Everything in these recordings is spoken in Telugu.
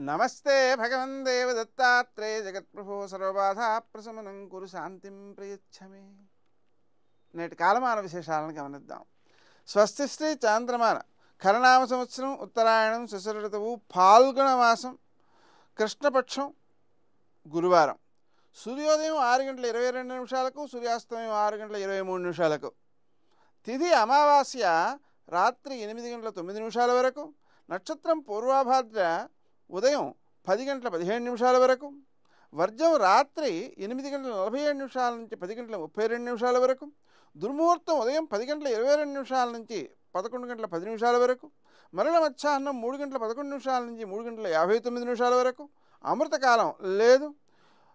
నమస్తే భగవన్ దేవ దత్తాత్రేయ జగత్ప్రభో సర్వబాధా ప్రశమనం కురు శాంతిం ప్రయచ్చమే. నేటి కాలమాన విశేషాలను గమనిద్దాం. స్వస్తి శ్రీ చాంద్రమాన. కరణామ సంవత్సరం ఉత్తరాయణం శశర ఋతువు ఫాల్గుణ మాసం కృష్ణపక్షం గురువారం. సూర్యోదయం ఆరు గంటల ఇరవై రెండు నిమిషాలకు సూర్యాస్తమయం ఆరు గంటల ఇరవై మూడు నిమిషాలకు. తిథి అమావాస్య రాత్రి ఎనిమిది గంటల తొమ్మిది నిమిషాల వరకు నక్షత్రం పూర్వాభాద్ర ఉదయం పది గంటల పదిహేను నిమిషాల వరకు వర్జం రాత్రి ఎనిమిది గంటల నలభై ఏడు నిమిషాల నుంచి పది గంటల ముప్పై రెండు నిమిషాల వరకు దుర్ముహూర్తం ఉదయం పది గంటల ఇరవై రెండు నిమిషాల నుంచి పదకొండు గంటల పది నిమిషాల వరకు మరల మధ్యాహ్నం మూడు గంటల పదకొండు నిమిషాల నుంచి మూడు గంటల యాభై తొమ్మిది నిమిషాల వరకు అమృతకాలం లేదు.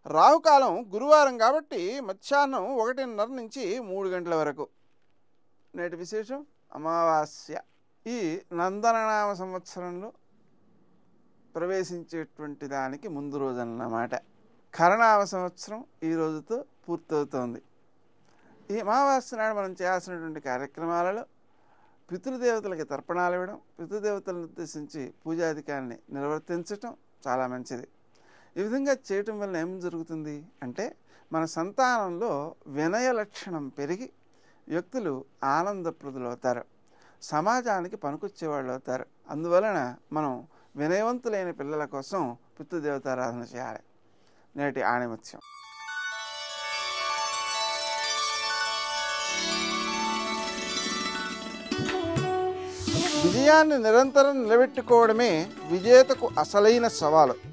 రాహుకాలం గురువారం కాబట్టి మధ్యాహ్నం ఒకటిన్నర నుంచి మూడు గంటల వరకు. నేటి విశేషం అమావాస్య. ఈ నందననామ సంవత్సరంలో ప్రవేశించేటువంటి దానికి ముందు రోజు అన్నమాట కరణామ సంవత్సరం ఈ రోజుతో పూర్తవుతోంది. ఈ అమావాస్య నాడు మనం చేయాల్సినటువంటి కార్యక్రమాలలో పితృదేవతలకి తర్పణాలు ఇవ్వడం పితృదేవతలను ఉద్దేశించి పూజాధికారిని నిర్వర్తించటం చాలా మంచిది. ఈ విధంగా చేయటం వల్ల ఏం జరుగుతుంది అంటే మన సంతానంలో వినయ లక్షణం పెరిగి వ్యక్తులు ఆనందప్రదులవుతారు. సమాజానికి పనికొచ్చేవాళ్ళు అవుతారు. అందువలన మనం వినయవంతులైన పిల్లల కోసం పితృదేవతారాధన చేయాలి. నేటి ఆణిముత్యం. విజయాన్ని నిరంతరం నిలబెట్టుకోవడమే విజేతకు అసలైన సవాలు.